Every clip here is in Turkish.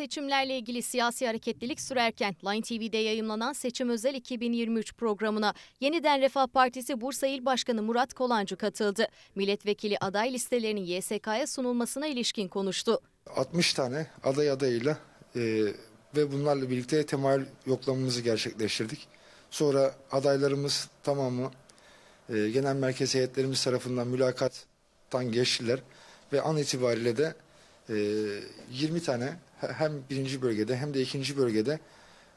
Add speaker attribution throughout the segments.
Speaker 1: Seçimlerle ilgili siyasi hareketlilik sürerken Line TV'de yayımlanan Seçim Özel 2023 programına yeniden Refah Partisi Bursa İl Başkanı Murat Kolancı katıldı. Milletvekili aday listelerinin YSK'ya sunulmasına ilişkin konuştu.
Speaker 2: 60 tane aday adayıyla e, ve bunlarla birlikte temayül yoklamamızı gerçekleştirdik. Sonra adaylarımız tamamı e, genel merkez heyetlerimiz tarafından mülakattan geçtiler ve an itibariyle de 20 tane he- hem birinci bölgede hem de ikinci bölgede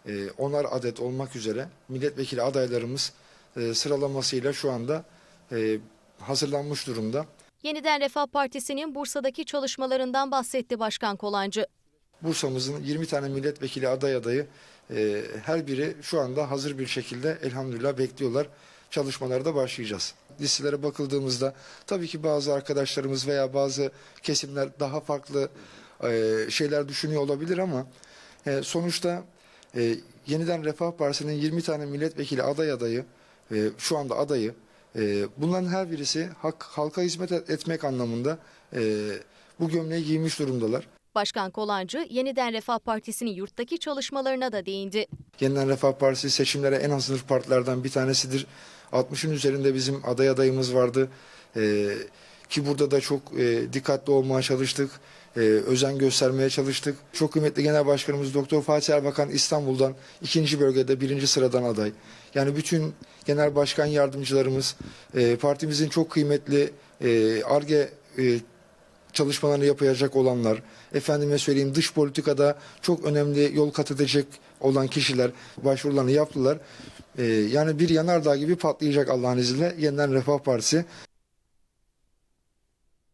Speaker 2: e, onar adet olmak üzere milletvekili adaylarımız e, sıralamasıyla şu anda e, hazırlanmış durumda.
Speaker 1: Yeniden Refah Partisi'nin Bursa'daki çalışmalarından bahsetti Başkan Kolancı.
Speaker 2: Bursa'mızın 20 tane milletvekili aday adayı her biri şu anda hazır bir şekilde elhamdülillah bekliyorlar. Çalışmalara da başlayacağız. Listelere bakıldığımızda tabii ki bazı arkadaşlarımız veya bazı kesimler daha farklı e, şeyler düşünüyor olabilir ama e, sonuçta e, yeniden Refah Partisi'nin 20 tane milletvekili aday adayı e, şu anda adayı e, bunların her birisi hak, halka hizmet et- etmek anlamında e, bu gömleği giymiş durumdalar.
Speaker 1: Başkan Kolancı yeniden Refah Partisi'nin yurttaki çalışmalarına da değindi.
Speaker 2: Yeniden Refah Partisi seçimlere en hazır partilerden bir tanesidir. 60'ın üzerinde bizim aday adayımız vardı. Ee, ki burada da çok e, dikkatli olmaya çalıştık. Ee, özen göstermeye çalıştık. Çok kıymetli Genel Başkanımız Doktor Fatih Erbakan İstanbul'dan ikinci bölgede birinci sıradan aday. Yani bütün genel başkan yardımcılarımız, e, partimizin çok kıymetli e, ARGE e, çalışmalarını yapacak olanlar, efendime söyleyeyim dış politikada çok önemli yol kat edecek olan kişiler başvurularını yaptılar. Ee, yani bir yanardağ gibi patlayacak Allah'ın izniyle yeniden Refah Partisi.